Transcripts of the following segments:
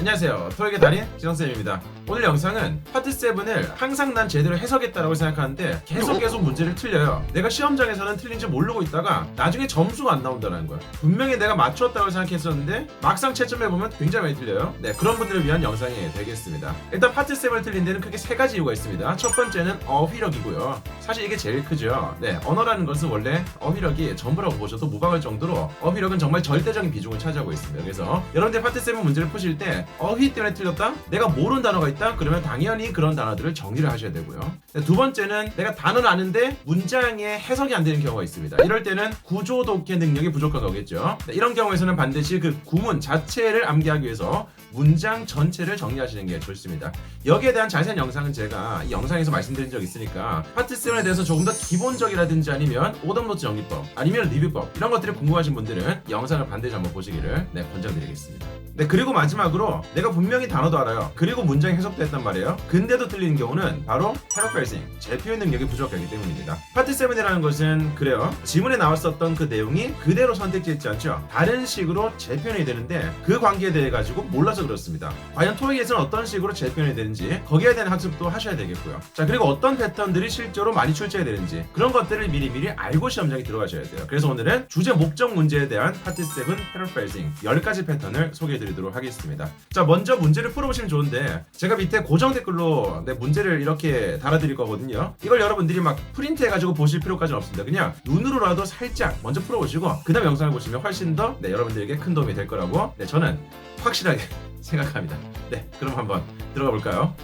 안녕하세요. 토익의 달인 지성쌤입니다. 오늘 영상은 파트 7을 항상 난 제대로 해석했다라고 생각하는데 계속 계속 문제를 틀려요. 내가 시험장에서는 틀린지 모르고 있다가 나중에 점수가 안 나온다는 거야. 분명히 내가 맞췄다고 생각했었는데 막상 채점해보면 굉장히 많이 틀려요. 네, 그런 분들을 위한 영상이 되겠습니다. 일단 파트 7을 틀린 데는 크게 세 가지 이유가 있습니다. 첫 번째는 어휘력이고요. 사실 이게 제일 크죠. 네, 언어라는 것은 원래 어휘력이 전부라고 보셔도 무방할 정도로 어휘력은 정말 절대적인 비중을 차지하고 있습니다. 그래서 여러분들 파트 7 문제를 푸실 때 어휘 때문에 틀렸다? 내가 모르는 단어가 있다? 그러면 당연히 그런 단어들을 정리를 하셔야 되고요. 네, 두 번째는 내가 단어는 아는데 문장의 해석이 안 되는 경우가 있습니다. 이럴 때는 구조 독해 능력이 부족한 거겠죠. 네, 이런 경우에서는 반드시 그 구문 자체를 암기하기 위해서 문장 전체를 정리하시는 게 좋습니다. 여기에 대한 자세한 영상은 제가 이 영상에서 말씀드린 적 있으니까 파트 7에 대해서 조금 더 기본적이라든지 아니면 오답노트 정리법 아니면 리뷰법 이런 것들이 궁금하신 분들은 이 영상을 반드시 한번 보시기를 네, 권장드리겠습니다. 네 그리고 마지막으로 내가 분명히 단어도 알아요. 그리고 문장이 해석도 했단 말이에요. 근데도 틀리는 경우는 바로 패러프레이징 재표현 능력이 부족하기 때문입니다. 파트 7이라는 것은 그래요. 지문에 나왔었던 그 내용이 그대로 선택되지 않죠. 다른 식으로 재표현이 되는데 그 관계에 대해 가지고 몰라서 그렇습니다. 과연 토익에서는 어떤 식으로 재표현이 되는지 거기에 대한 학습도 하셔야 되겠고요. 자 그리고 어떤 패턴들이 실제로 많이 출제가 되는지 그런 것들을 미리미리 알고 시험장에 들어가셔야 돼요. 그래서 오늘은 주제 목적 문제에 대한 파트 7 패러프레이징 10가지 패턴을 소개해 드 리도록 하겠습니다. 자 먼저 문제를 풀어보시면 좋은데 제가 밑에 고정 댓글로 내 문제를 이렇게 달아드릴 거거든요. 이걸 여러분들이 막 프린트해가지고 보실 필요까지는 없습니다. 그냥 눈으로라도 살짝 먼저 풀어보시고 그 다음 영상을 보시면 훨씬 더 네, 여러분들에게 큰 도움이 될 거라고 네, 저는 확실하게 생각합니다. 네, 그럼 한번 들어가 볼까요?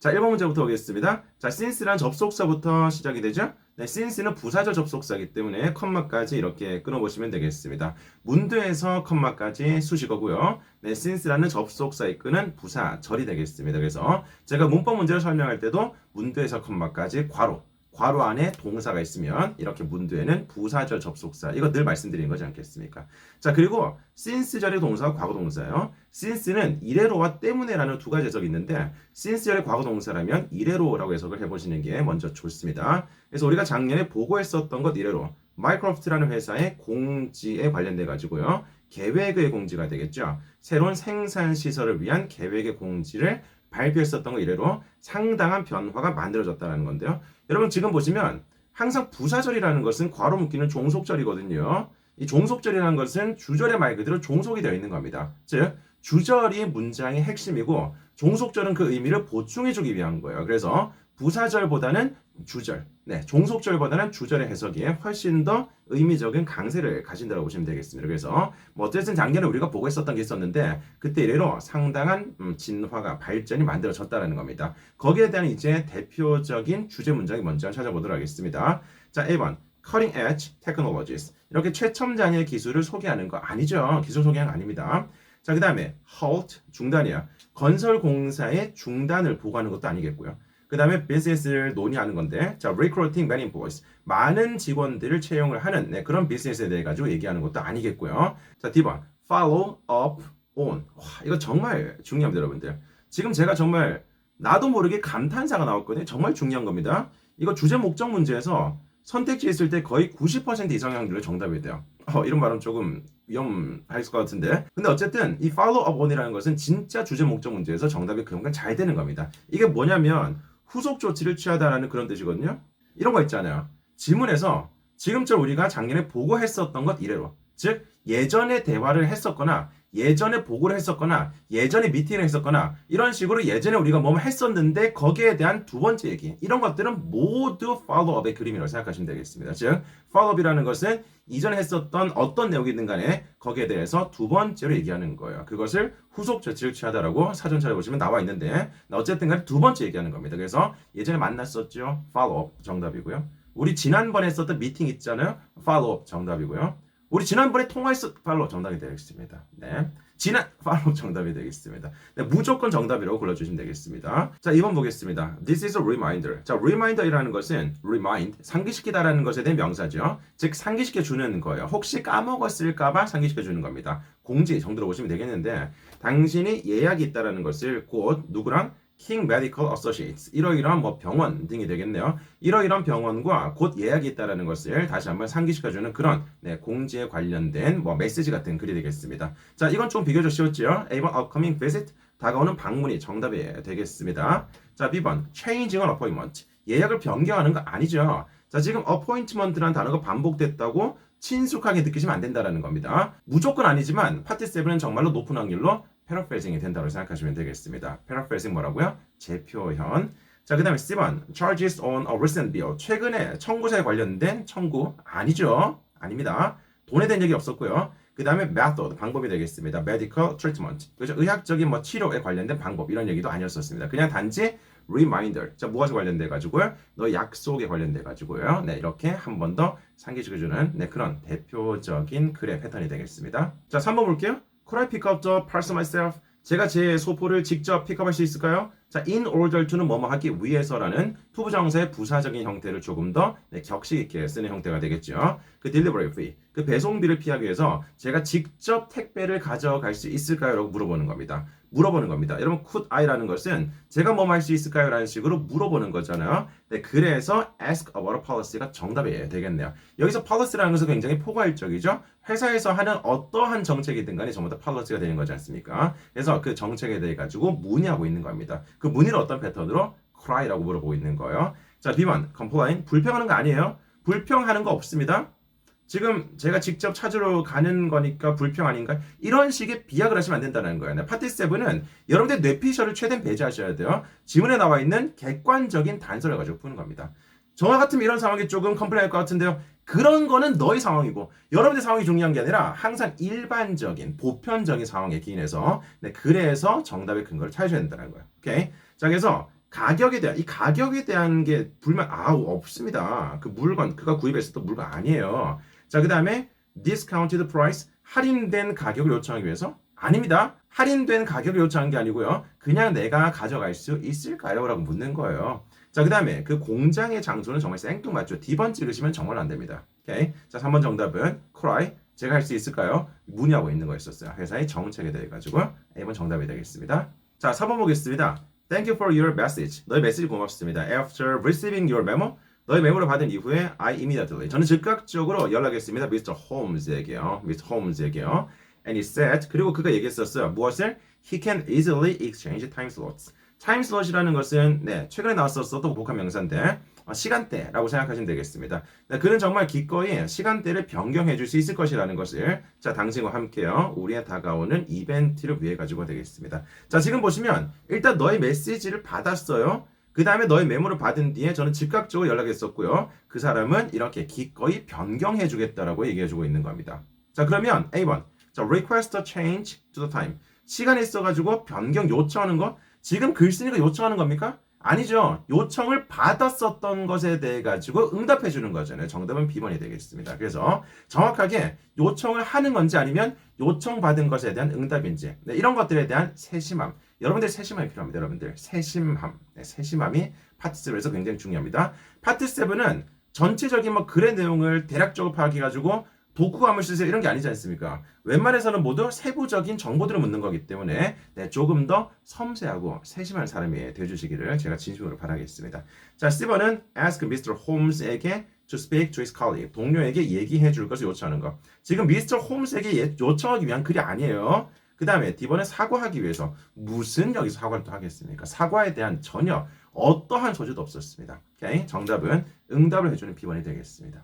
자, 1번 문제부터 보겠습니다. 자, since란 접속사부터 시작이 되죠? 네, since는 부사절 접속사이기 때문에 컴마까지 이렇게 끊어보시면 되겠습니다. 문두에서 컴마까지 수식어고요. 네, since라는 접속사의 끈은 부사절이 되겠습니다. 그래서 제가 문법 문제를 설명할 때도 문두에서 컴마까지 괄호, 괄호 안에 동사가 있으면 이렇게 문두에는 부사절 접속사 이거 늘 말씀드리는 거지 않겠습니까? 자 그리고 since절의 동사가 과거 동사예요. since는 이래로와 때문에라는 두 가지 해석이 있는데 since절의 과거 동사라면 이래로라고 해석을 해보시는 게 먼저 좋습니다. 그래서 우리가 작년에 보고했었던 것 이래로 마이크로프트라는 회사의 공지에 관련돼 가지고요. 계획의 공지가 되겠죠. 새로운 생산 시설을 위한 계획의 공지를 발표했었던 거 이래로 상당한 변화가 만들어졌다는 건데요. 여러분 지금 보시면 항상 부사절이라는 것은 괄호 묶이는 종속절이거든요. 이 종속절이라는 것은 주절의 말 그대로 종속이 되어 있는 겁니다. 즉 주절이 문장의 핵심이고 종속절은 그 의미를 보충해주기 위한 거예요. 그래서 부사절보다는 주절, 네, 종속절보다는 주절의 해석이 훨씬 더 의미적인 강세를 가진다고 보시면 되겠습니다. 그래서 뭐 어쨌든 작년에 우리가 보고 있었던 게 있었는데 그때 이래로 상당한 음, 진화가 발전이 만들어졌다는 겁니다. 거기에 대한 이제 대표적인 주제 문장이 뭔지 찾아보도록 하겠습니다. 자, 1번 cutting edge technologies 이렇게 최첨단의 기술을 소개하는 거 아니죠. 기술 소개하는 거 아닙니다. 자, 그 다음에 halt 중단이야. 건설 공사의 중단을 보고하는 것도 아니겠고요. 그 다음에 비즈니스를 논의하는 건데 자 recruiting many employees 많은 직원들을 채용을 하는 네, 그런 비즈니스에 대해 가지고 얘기하는 것도 아니겠고요. 자 D번 follow up on 와 이거 정말 중요합니다 여러분들. 지금 제가 정말 나도 모르게 감탄사가 나왔거든요. 정말 중요한 겁니다. 이거 주제 목적 문제에서 선택지 있을 때 거의 90% 이상 확률로 정답이 돼요. 어, 이런 말은 조금 위험할 것 같은데. 근데 어쨌든 이 follow up on이라는 것은 진짜 주제 목적 문제에서 정답이 그만큼 잘 되는 겁니다. 이게 뭐냐면 후속 조치를 취하다라는 그런 뜻이거든요. 이런 거 있잖아요. 지문에서 지금처럼 우리가 작년에 보고했었던 것 이래로. 즉 예전에 대화를 했었거나 예전에 보고를 했었거나 예전에 미팅을 했었거나 이런 식으로 예전에 우리가 뭐 했었는데 거기에 대한 두 번째 얘기 이런 것들은 모두 팔로우업의 그림이라고 생각하시면 되겠습니다. 즉 팔로우업이라는 것은 이전에 했었던 어떤 내용이 있는 간에 거기에 대해서 두 번째로 얘기하는 거예요. 그것을 후속 조치를 취하다라고 사전 찾아보시면 나와 있는데 어쨌든 간에 두 번째 얘기하는 겁니다. 그래서 예전에 만났었죠. 팔로우업 정답이고요. 우리 지난번에 했었던 미팅 있잖아요. 팔로우업 정답이고요. 우리 지난번에 통화했었 팔로우 정답이 되겠습니다. 네. 지난 팔로우 정답이 되겠습니다. 네, 무조건 정답이라고 골라주시면 되겠습니다. 자, 2번 보겠습니다. This is a reminder. 자, reminder이라는 것은 remind, 상기시키다라는 것에 대한 명사죠. 즉, 상기시켜 주는 거예요. 혹시 까먹었을까봐 상기시켜 주는 겁니다. 공지 정도로 보시면 되겠는데, 당신이 예약이 있다라는 것을 곧 누구랑 King Medical Associates 이러이러한 뭐 병원 등이 되겠네요. 이러이러한 병원과 곧 예약이 있다라는 것을 다시 한번 상기시켜주는 그런 네, 공지에 관련된 뭐 메시지 같은 글이 되겠습니다. 자, 이건 좀 비교적 쉬웠죠. A번 upcoming visit 다가오는 방문이 정답이 되겠습니다. 자, B번 changing an appointment 예약을 변경하는 거 아니죠. 자, 지금 appointment라는 단어가 반복됐다고 친숙하게 느끼시면 안 된다라는 겁니다. 무조건 아니지만 파티 7은 정말로 높은 확률로 패러프레이징이 된다고 생각하시면 되겠습니다. 패러프레이징 뭐라고요? 재표현. 자, 그 다음에 C번 charges on a recent bill 최근에 청구서에 관련된 청구 아니죠? 아닙니다. 돈에 대한 얘기 없었고요. 그 다음에 method 방법이 되겠습니다. medical treatment 그죠? 의학적인 뭐 치료에 관련된 방법 이런 얘기도 아니었었습니다. 그냥 단지 reminder 자 무엇에 관련돼 가지고요? 너 약속에 관련돼 가지고요. 네 이렇게 한 번 더 상기시켜주는 네 그런 대표적인 글의 패턴이 되겠습니다. 자 3번 볼게요. Could I pick up the parcel myself? 제가 제 소포를 직접 픽업할 수 있을까요? 자, in order to는 뭐뭐 하기 위해서라는 투부정사의 부사적인 형태를 조금 더 네, 격식 있게 쓰는 형태가 되겠죠. 그 delivery fee, 그 배송비를 피하기 위해서 제가 직접 택배를 가져갈 수 있을까요? 라고 물어보는 겁니다. 물어보는 겁니다. 여러분, could I라는 것은 제가 뭐뭐 할 수 있을까요? 라는 식으로 물어보는 거잖아요. 네, 그래서 ask about a policy가 정답이 되겠네요. 여기서 policy라는 것은 굉장히 포괄적이죠. 회사에서 하는 어떠한 정책이든 간에 전부 다 policy가 되는 거지 않습니까? 그래서 그 정책에 대해 가지고 문의하고 있는 겁니다. 그 문의를 어떤 패턴으로 cry라고 물어보고 있는 거예요. 자, B번 complain 불평하는 거 아니에요. 불평하는 거 없습니다. 지금 제가 직접 찾으러 가는 거니까 불평 아닌가? 이런 식의 비약을 하시면 안 된다는 거예요. 네, 파티 7은 여러분들 뇌피셜을 최대한 배제하셔야 돼요. 지문에 나와 있는 객관적인 단서를 가지고 푸는 겁니다. 저와 같으면 이런 상황이 조금 컴플레인 할 것 같은데요. 그런 거는 너의 상황이고 여러분들 상황이 중요한 게 아니라 항상 일반적인 보편적인 상황에 기인해서 네, 그래서 정답의 근거를 찾으셔야 된다는 거예요. 오케이? 자 그래서 가격에 대한 이 가격에 대한 게 불만 아우 없습니다. 그 물건 그가 구입했었던 물건 아니에요. 자 그 다음에 discounted price 할인된 가격을 요청하기 위해서 아닙니다. 할인된 가격을 요청한 게 아니고요. 그냥 내가 가져갈 수 있을까요? 라고 묻는 거예요. 자, 그 다음에 그 공장의 장소는 정말 생뚱맞죠. D번 찍으시면 정말 안 됩니다. 오케이. 자, 3번 정답은 cry. 제가 할 수 있을까요? 문의하고 있는 거였었어요. 회사의 정책에 대해 가지고. A번 정답이 되겠습니다. 자, 4번 보겠습니다. Thank you for your message. 너의 메시지 고맙습니다. After receiving your memo, 너의 메모를 받은 이후에 I immediately 저는 즉각적으로 연락했습니다. Mr. Holmes에게요. Mr. Holmes에게요. And he said 그리고 그가 얘기했었어요. 무엇을? He can easily exchange time slots. 타임 슬롯이라는 것은 네, 최근에 나왔었던 복합 명사인데 어, 시간대라고 생각하시면 되겠습니다. 네, 그는 정말 기꺼이 시간대를 변경해 줄 수 있을 것이라는 것을 자 당신과 함께요. 우리의 다가오는 이벤트를 위해 가지고 되겠습니다. 자 지금 보시면 일단 너의 메시지를 받았어요. 그 다음에 너의 메모를 받은 뒤에 저는 즉각적으로 연락했었고요. 그 사람은 이렇게 기꺼이 변경해 주겠다라고 얘기해 주고 있는 겁니다. 자 그러면 A번 자 request a change to the time 시간이 있어가지고 변경 요청하는 거 지금 글쓴이가 요청하는 겁니까? 아니죠. 요청을 받았었던 것에 대해 가지고 응답해 주는 거잖아요. 정답은 B번이 되겠습니다. 그래서 정확하게 요청을 하는 건지 아니면 요청받은 것에 대한 응답인지 네, 이런 것들에 대한 세심함. 여러분들 세심함이 필요합니다. 여러분들 세심함. 네, 세심함이 파트 7에서 굉장히 중요합니다. 파트 7은 전체적인 뭐 글의 내용을 대략적으로 파악해 가지고 독후감을 쓰세요 이런 게 아니지 않습니까? 웬만해서는 모두 세부적인 정보들을 묻는 거기 때문에 네, 조금 더 섬세하고 세심한 사람이 되주시기를 제가 진심으로 바라겠습니다. 자, 스티븐은 ask Mr. Holmes에게 to speak to his colleague 동료에게 얘기해 줄 것을 요청하는 거. 지금 미스터 홈스에게 예, 요청하기 위한 글이 아니에요. 그 다음에 D번에 사과하기 위해서 무슨 여기서 사과를 또 하겠습니까? 사과에 대한 전혀 어떠한 소지도 없었습니다. 오케이? 정답은 응답을 해주는 B번이 되겠습니다.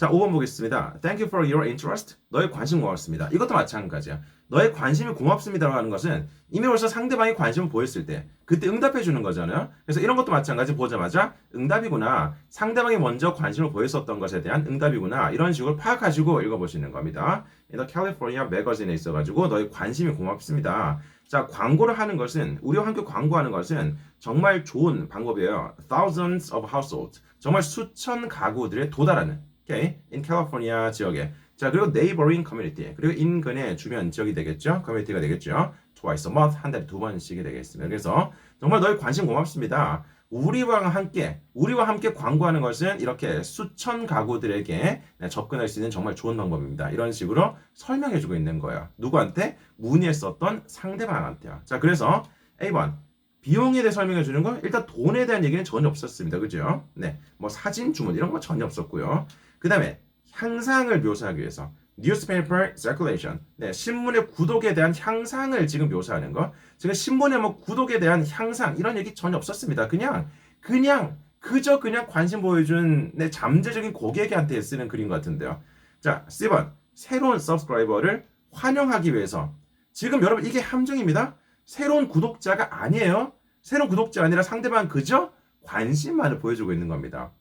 자, 5번 보겠습니다. Thank you for your interest. 너의 관심 고맙습니다. 이것도 마찬가지야. 너의 관심이 고맙습니다라고 하는 것은 이미 벌써 상대방이 관심을 보였을 때 그때 응답해 주는 거잖아요. 그래서 이런 것도 마찬가지 보자마자 응답이구나. 상대방이 먼저 관심을 보였었던 것에 대한 응답이구나. 이런 식으로 파악하시고 읽어보시는 겁니다. The California Magazine에 있어가지고 너의 관심이 고맙습니다. 자, 광고를 하는 것은 우리와 함께 광고하는 것은 정말 좋은 방법이에요. Thousands of households. 정말 수천 가구들에 도달하는 오케이. in California 지역에. 자, 그리고 neighboring community. 그리고 인근의 주변 지역이 되겠죠. 커뮤니티가 되겠죠. twice a month. 한 달에 두 번씩이 되겠습니다. 그래서 정말 너의 관심 고맙습니다. 우리와 함께, 우리와 함께 광고하는 것은 이렇게 수천 가구들에게 네, 접근할 수 있는 정말 좋은 방법입니다. 이런 식으로 설명해주고 있는 거예요. 누구한테? 문의했었던 상대방한테요. 자, 그래서 A번. 비용에 대해 설명해 주는 거 일단 돈에 대한 얘기는 전혀 없었습니다. 그죠? 네. 뭐 사진 주문 이런 거 전혀 없었고요. 그 다음에 향상을 묘사하기 위해서 newspaper circulation. 네, 신문의 구독에 대한 향상을 지금 묘사하는 거. 지금 신문의 뭐 구독에 대한 향상 이런 얘기 전혀 없었습니다. 그냥 그냥 그저 그냥 관심 보여준 네, 잠재적인 고객한테 쓰는 것 같은데요. 자, 7번. 새로운 서브스크라이버를 환영하기 위해서 지금 여러분 이게 함정입니다. 새로운 구독자가 아니에요. 새로운 구독자 아니라 상대방 그저 관심만을 보여주고 있는 겁니다.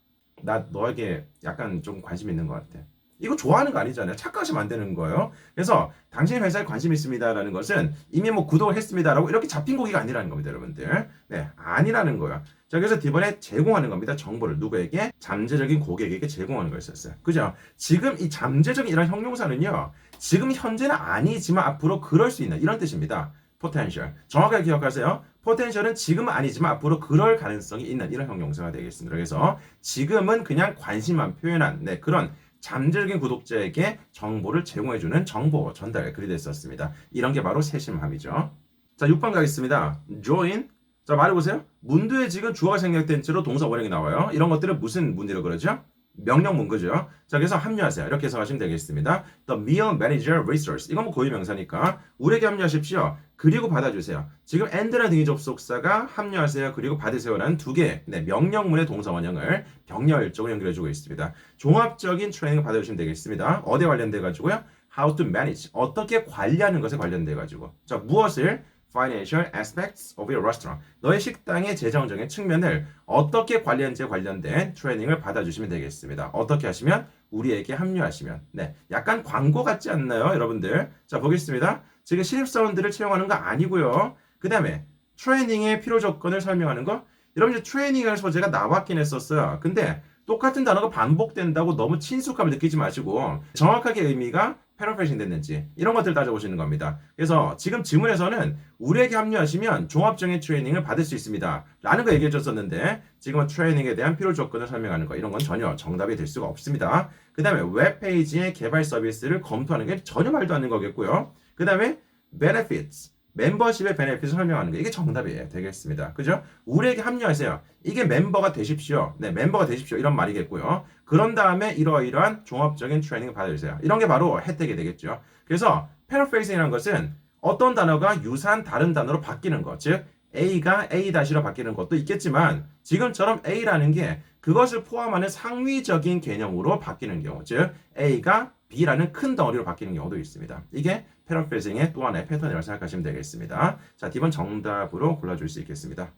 나 너에게 약간 좀 관심 있는 것 같아. 이거 좋아하는 거 아니잖아요. 착각하시면 안 되는 거예요. 그래서 당신의 회사에 관심 있습니다라는 것은 이미 뭐 구독을 했습니다라고 이렇게 잡힌 고기가 아니라는 겁니다, 여러분들. 네, 아니라는 거예요. 자, 그래서 이번에 제공하는 겁니다. 정보를 누구에게? 잠재적인 고객에게 제공하는 거였었어요. 그죠? 지금 이 잠재적인 이런 형용사는요. 지금 현재는 아니지만 앞으로 그럴 수 있는 이런 뜻입니다. potential. 정확하게 기억하세요. Potential은 지금은 아니지만 앞으로 그럴 가능성이 있는 이런 형용사가 되겠습니다. 그래서 지금은 그냥 관심만 표현한 네, 그런 잠재적인 구독자에게 정보를 제공해주는 정보 전달 글이 됐었습니다. 이런 게 바로 세심함이죠. 자, 6번 가겠습니다. join. 자, 말해보세요. 문두에 지금 주어가 생략된 채로 동사 원형이 나와요. 이런 것들은 무슨 문이라고 그러죠? 명령 문구죠. 자, 그래서 합류하세요. 이렇게 해석하시면 되겠습니다. The meal manager resource. 이건 뭐 고유 명사니까 우리에게 합류하십시오. 그리고 받아주세요. 지금 and라는 등위 접속사가 합류하세요. 그리고 받으세요라는 두 개, 네, 명령문의 동사 원형을 병렬적으로 연결해주고 있습니다. 종합적인 트레이닝을 받아주시면 되겠습니다. 어디에 관련돼 가지고요? How to manage. 어떻게 관리하는 것에 관련돼 가지고. 자, 무엇을? Financial aspects of your restaurant. 너의 식당의 재정적인 측면을 어떻게 관리하는지에 관련된 트레이닝을 받아주시면 되겠습니다. 어떻게 하시면? 우리에게 합류하시면. 네. 약간 광고 같지 않나요, 여러분들? 자, 보겠습니다. 지금 신입사원들을 채용하는 거 아니고요. 그 다음에 트레이닝의 필요 조건을 설명하는 거. 여러분들 트레이닝할 소재가 나왔긴 했었어요. 근데 똑같은 단어가 반복된다고 너무 친숙함을 느끼지 마시고 정확하게 의미가 패러프레이징 됐는지 이런 것들 따져보시는 겁니다. 그래서 지금 지문에서는 우리에게 합류하시면 종합적인 트레이닝을 받을 수 있습니다. 라는 거 얘기해 줬었는데 지금은 트레이닝에 대한 필요 조건을 설명하는 거 이런 건 전혀 정답이 될 수가 없습니다. 그 다음에 웹페이지의 개발 서비스를 검토하는 게 전혀 말도 안 되는 거겠고요. 그 다음에 benefits 멤버십의 베네핏을 설명하는 게 이게 정답이에요. 되겠습니다. 그죠? 우리에게 합류하세요. 이게 멤버가 되십시오. 네, 멤버가 되십시오. 이런 말이겠고요. 그런 다음에 이러이러한 종합적인 트레이닝을 받아주세요. 이런 게 바로 혜택이 되겠죠. 그래서 패러프레이징이라는 것은 어떤 단어가 유사한 다른 단어로 바뀌는 것, 즉 A가 A-로 바뀌는 것도 있겠지만 지금처럼 A라는 게 그것을 포함하는 상위적인 개념으로 바뀌는 경우, 즉 A가 B라는 큰 덩어리로 바뀌는 경우도 있습니다. 이게 패러프레이징의 또 하나의 패턴이라고 생각하시면 되겠습니다. 자, D번 정답으로 골라줄 수 있겠습니다.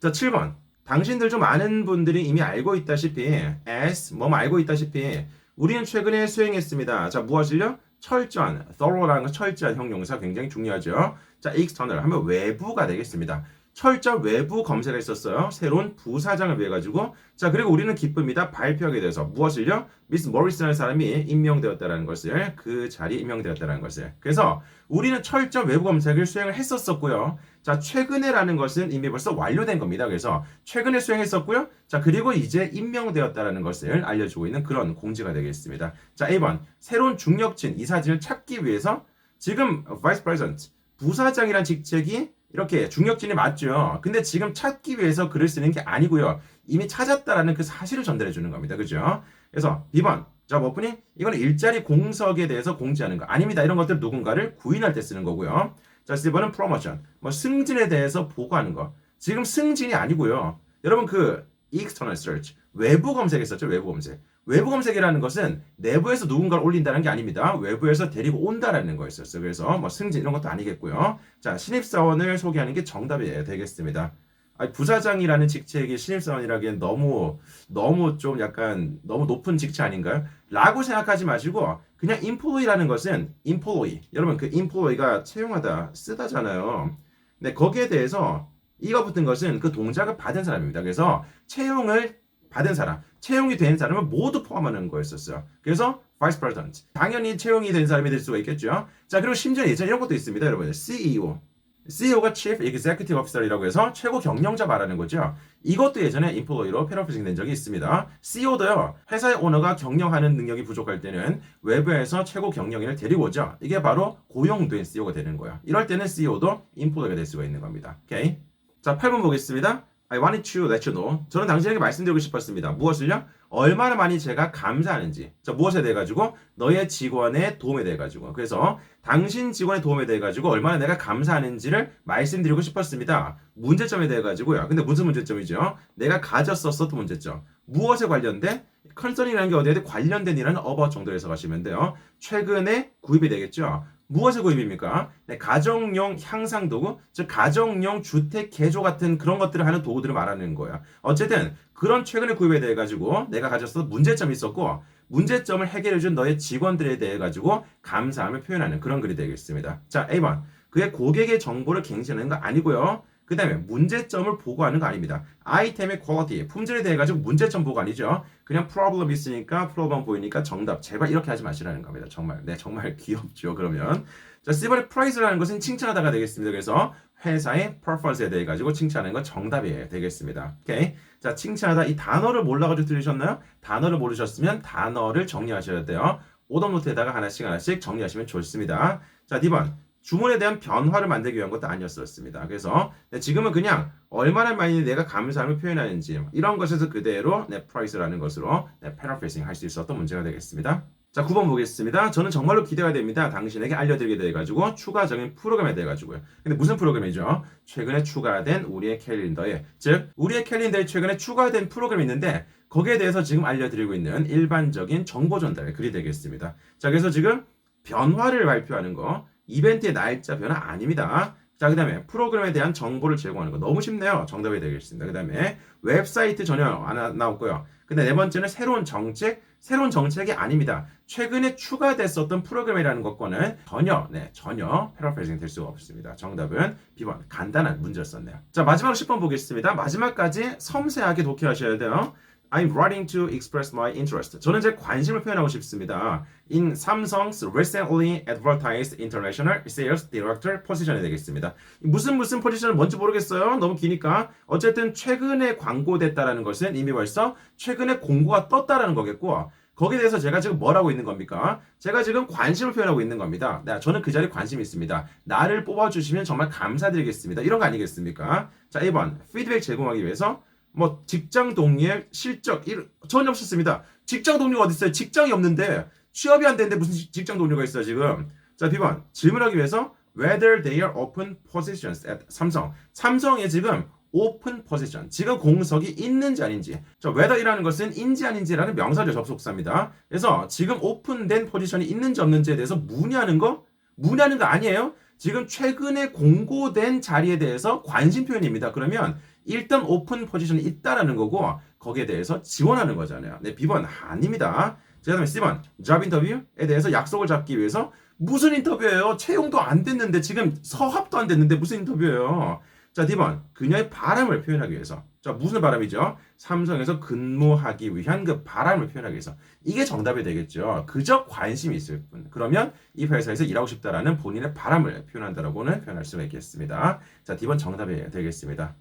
자, 7번. 당신들 좀 아는 분들이 이미 알고 있다시피 as 뭐 알고 있다시피 우리는 최근에 수행했습니다. 자, 무엇을요? 철저한, thorough라는 건 철저한 형용사 굉장히 중요하죠. 자, external 하면 외부가 되겠습니다. 철저 외부 검색을 했었어요. 새로운 부사장을 위해 가지고 자 그리고 우리는 기쁩니다. 발표하게 돼서 무엇을요? 미스 모리스라는 사람이 임명되었다라는 것을 그 자리에 임명되었다라는 것을 그래서 우리는 철저 외부 검색을 수행을 했었었고요. 자 최근에라는 것은 이미 벌써 완료된 겁니다. 그래서 최근에 수행했었고요. 자 그리고 이제 임명되었다라는 것을 알려주고 있는 그런 공지가 되겠습니다. 자 1번 새로운 중력진 이사진을 찾기 위해서 지금 vice president 부사장이란 직책이 이렇게 중력진이 맞죠. 근데 지금 찾기 위해서 글을 쓰는 게 아니고요. 이미 찾았다라는 그 사실을 전달해 주는 겁니다. 그죠? 그래서 B번. 자, 뭐뿐이 이거는 일자리 공석에 대해서 공지하는 거. 아닙니다. 이런 것들 누군가를 구인할 때 쓰는 거고요. 자, C번은 프로모션. 뭐 승진에 대해서 보고하는 거. 지금 승진이 아니고요. 여러분 그 external search 외부 검색했었죠. 외부 검색. 외부 검색이라는 것은 내부에서 누군가를 올린다는 게 아닙니다. 외부에서 데리고 온다라는 거였었어요. 그래서 뭐 승진 이런 것도 아니겠고요. 자, 신입사원을 소개하는 게 정답이 되겠습니다. 아니, 부사장이라는 직책이 신입사원이라기엔 너무 너무 좀 약간 너무 높은 직책 아닌가요? 라고 생각하지 마시고 그냥 employee라는 것은 employee 여러분 그 employee가 채용하다 쓰다잖아요. 네 거기에 대해서 이가 붙은 것은 그 동작을 받은 사람입니다. 그래서 채용을 받은 사람, 채용이 된 사람을 모두 포함하는 거였었어요. 그래서 vice president. 당연히 채용이 된 사람이 될 수가 있겠죠. 자, 그리고 심지어 예전에 이런 것도 있습니다, 여러분. CEO. CEO가 Chief Executive Officer이라고 해서 최고 경영자 말하는 거죠. 이것도 예전에 인플로이로 패러프징 된 적이 있습니다. CEO도요, 회사의 오너가 경영하는 능력이 부족할 때는 외부에서 최고 경영인을 데리고 오죠. 이게 바로 고용된 CEO가 되는 거예요. 이럴 때는 CEO도 인플로이가 될 수가 있는 겁니다. 오케이? 자, 8번 보겠습니다. I wanted to let you know. 저는 당신에게 말씀드리고 싶었습니다. 무엇을요? 얼마나 많이 제가 감사하는지. 자, 무엇에 대해 가지고 너의 직원의 도움에 대해 가지고. 그래서 당신 직원의 도움에 대해 가지고 얼마나 내가 감사하는지를 말씀드리고 싶었습니다. 문제점에 대해 가지고요. 근데 무슨 문제점이죠? 내가 가졌었었던 문제점. 무엇에 관련된 컨설링이라는 게 어디에 관련된 이라는 어버 정도 해석하시면 돼요. 최근에 구입이 되겠죠. 무엇의 구입입니까? 네, 가정용 향상 도구, 즉 가정용 주택 개조 같은 그런 것들을 하는 도구들을 말하는 거예요. 어쨌든 그런 최근에 구입에 대해 가지고 내가 가졌던 문제점이 있었고 문제점을 해결해준 너의 직원들에 대해 가지고 감사함을 표현하는 그런 글이 되겠습니다. 자, A번 그의 고객의 정보를 갱신하는 거 아니고요. 그 다음에 문제점을 보고하는 거 아닙니다. 아이템의 퀄리티, 품질에 대해 가지고 문제점 보고 아니죠. 그냥 프로블럼 있으니까 프로블럼 보이니까 정답. 제발 이렇게 하지 마시라는 겁니다. 정말. 네, 정말 귀엽죠. 그러면. 자, C번의 프라이즈라는 것은 칭찬하다가 되겠습니다. 그래서 회사의 퍼포먼스에 대해 가지고 칭찬하는 건 정답이에요. 되겠습니다. 오케이. 자, 칭찬하다 이 단어를 몰라가지고 들으셨나요? 단어를 모르셨으면 단어를 정리하셔야 돼요. 오답노트에다가 하나씩 하나씩 정리하시면 좋습니다. 자, 2번. 주문에 대한 변화를 만들기 위한 것도 아니었었습니다. 그래서 네, 지금은 그냥 얼마나 많이 내가 감사함을 표현하는지 이런 것에서 그대로 네, 프라이스라는 것으로 네, 패러페이싱 할 수 있었던 문제가 되겠습니다. 자, 9번 보겠습니다. 저는 정말로 기대가 됩니다. 당신에게 알려드리게 돼가지고 추가적인 프로그램에 대해가지고요. 근데 무슨 프로그램이죠? 최근에 추가된 우리의 캘린더에 즉 우리의 캘린더에 최근에 추가된 프로그램이 있는데 거기에 대해서 지금 알려드리고 있는 일반적인 정보 전달의 글이 되겠습니다. 자, 그래서 지금 변화를 발표하는 거 이벤트의 날짜 변화 아닙니다. 자, 그 다음에 프로그램에 대한 정보를 제공하는 거 너무 쉽네요. 정답이 되겠습니다. 그 다음에 웹사이트 전혀 안 나왔고요. 근데 네 번째는 새로운 정책, 새로운 정책이 아닙니다. 최근에 추가됐었던 프로그램이라는 것과는 전혀, 네, 전혀 패러프레이징 될 수가 없습니다. 정답은 B번 간단한 문제였었네요. 자, 마지막 10번 보겠습니다. 마지막까지 섬세하게 독해하셔야 돼요. I'm writing to express my interest. 저는 제 관심을 표현하고 싶습니다. In Samsung's recently advertised international sales director 포지션이 되겠습니다. 무슨 무슨 포지션은 뭔지 모르겠어요. 너무 기니까. 어쨌든 최근에 광고됐다라는 것은 이미 벌써 최근에 공고가 떴다라는 거겠고 거기에 대해서 제가 지금 뭘 하고 있는 겁니까? 제가 지금 관심을 표현하고 있는 겁니다. 네, 저는 그 자리에 관심이 있습니다. 나를 뽑아주시면 정말 감사드리겠습니다. 이런 거 아니겠습니까? 자, 1번. 피드백 제공하기 위해서 뭐 직장 동료의 실적 일, 전혀 없었습니다. 직장 동료가 어디 있어요? 직장이 없는데 취업이 안 되는데 무슨 직장 동료가 있어요 지금? 자, B번 질문하기 위해서 whether they are open positions at 삼성. 삼성에 지금 오픈 포지션. 지금 공석이 있는지 아닌지. 자, whether이라는 것은 인지 아닌지라는 명사적 접속사입니다. 그래서 지금 오픈된 포지션이 있는지 없는지에 대해서 문의하는 거 문의하는 거 아니에요. 지금 최근에 공고된 자리에 대해서 관심 표현입니다. 그러면 일단 오픈 포지션이 있다라는 거고 거기에 대해서 지원하는 거잖아요. 네, B번 아닙니다. 자, 그다음에 C번 잡 인터뷰에 대해서 약속을 잡기 위해서 무슨 인터뷰예요? 채용도 안 됐는데 지금 서합도 안 됐는데 무슨 인터뷰예요? 자, D번 그녀의 바람을 표현하기 위해서 자, 무슨 바람이죠? 삼성에서 근무하기 위한 그 바람을 표현하기 위해서 이게 정답이 되겠죠. 그저 관심이 있을 뿐. 그러면 이 회사에서 일하고 싶다라는 본인의 바람을 표현한다라고는 표현할 수가 있겠습니다. 자, D번 정답이 되겠습니다.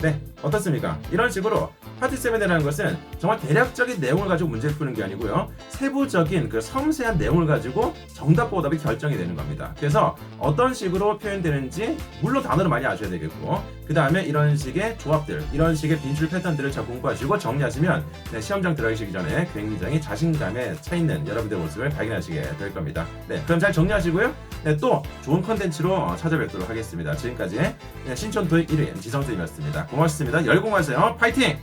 네, 어떻습니까? 이런 식으로 파티 세븐이라는 것은 정말 대략적인 내용을 가지고 문제를 푸는 게 아니고요. 세부적인 그 섬세한 내용을 가지고 정답 보답이 결정이 되는 겁니다. 그래서 어떤 식으로 표현되는지 물론 단어를 많이 아셔야 되겠고 그 다음에 이런 식의 조합들, 이런 식의 빈출 패턴들을 잘 공부하시고 정리하시면 네, 시험장 들어가시기 전에 굉장히 자신감에 차 있는 여러분들의 모습을 발견하시게 될 겁니다. 네, 그럼 잘 정리하시고요. 네, 또 좋은 컨텐츠로 찾아뵙도록 하겠습니다. 지금까지 네, 신촌 도익 1위 지성쌤이었습니다. 고맙습니다. 열공하세요. 파이팅!